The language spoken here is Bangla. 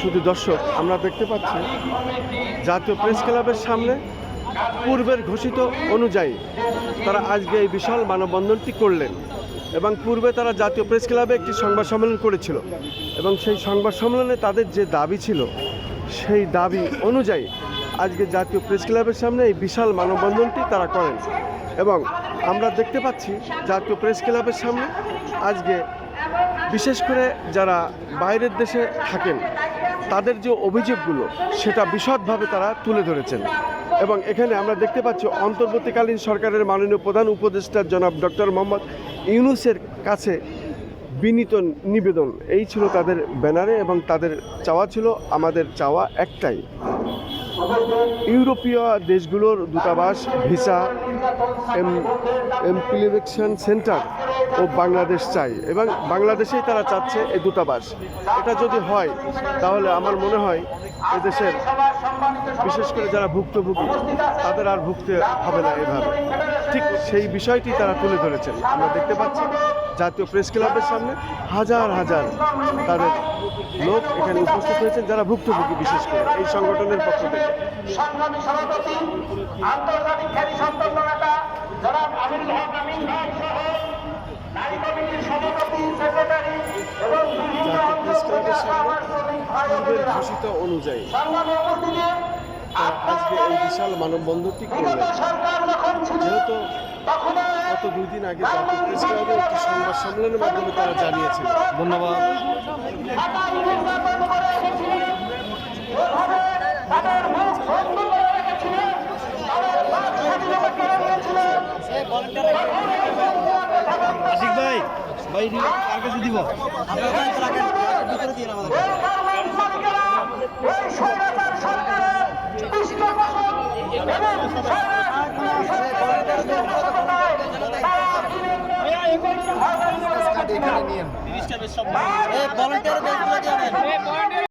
শুধু দর্শক, আমরা দেখতে পাচ্ছি জাতীয় প্রেস ক্লাবের সামনে পূর্বের ঘোষিত অনুযায়ী তারা আজকে এই বিশাল মানববন্ধনটি করলেন এবং পূর্বে তারা জাতীয় প্রেস ক্লাবে একটি সংবাদ সম্মেলন করেছিল এবং সেই সংবাদ সম্মেলনে তাদের যে দাবি ছিল, সেই দাবি অনুযায়ী আজকে জাতীয় প্রেস ক্লাবের সামনে এই বিশাল মানববন্ধনটি তারা করেন। এবং আমরা দেখতে পাচ্ছি জাতীয় প্রেস ক্লাবের সামনে আজকে বিশেষ করে যারা বাইরের দেশে থাকেন, তাদের যে অভিযোগগুলো, সেটা বিশদভাবে তারা তুলে ধরেছেন। এবং এখানে আমরা দেখতে পাচ্ছি অন্তর্বর্তীকালীন সরকারের মাননীয় প্রধান উপদেষ্টা জনাব ডক্টর মোহাম্মদ ইউনুসের কাছে বিনীত নিবেদন। এই ছিল তাদের ব্যানারে এবং তাদের চাওয়া ছিল, আমাদের চাওয়া একটাই। ইউরোপীয় দেশগুলোর দূতাবাস ভিসা এমপ্লিমেশন সেন্টার ও বাংলাদেশ চাই। এবং বাংলাদেশেই তারা চাচ্ছে এই দূতাবাস। এটা যদি হয়, তাহলে আমার মনে হয় এদেশের বিশেষ করে যারা ভুক্তভোগী, তাদের আর ভুগতে হবে না এভাবে। ঠিক সেই বিষয়টি তারা তুলে ধরেছেন। আমরা দেখতে পাচ্ছি জাতীয় প্রেস ক্লাবের সামনে হাজার হাজার তাদের লোক এখানে উপস্থিত হয়েছেন, যারা ভুক্তভোগী বিশেষ করে এই সংগঠনের পক্ষ থেকে। সংগ্রামী সভাপতি আন্তর্জাতিক খ্যাতি সম্পন্ন নেতা জনাব আমিরুল হক আমিন ভাই সহ নারী কমিটির সভাপতি সেক্রেটারি এবং বিভিন্ন জাতীয় প্রেস আমার শ্রমিক ভাই বোনেরা, ঘোষিত অনুযায়ী সংগ্রামী উপস্থিতি তারা আজকে এই বিশাল মানববন্ধনটি করলেন। সরকার যখন ছিল যেহেতু গত দুই দিন আগে জাতীয় প্রেস ক্লাবে একটি সংবাদ সম্মেলনের মাধ্যমে তারা জানিয়েছিল ধন্যবাদ। আশিক ভাই ভাই কার কাছে দিব? এই স্বৈরাচার সরকারের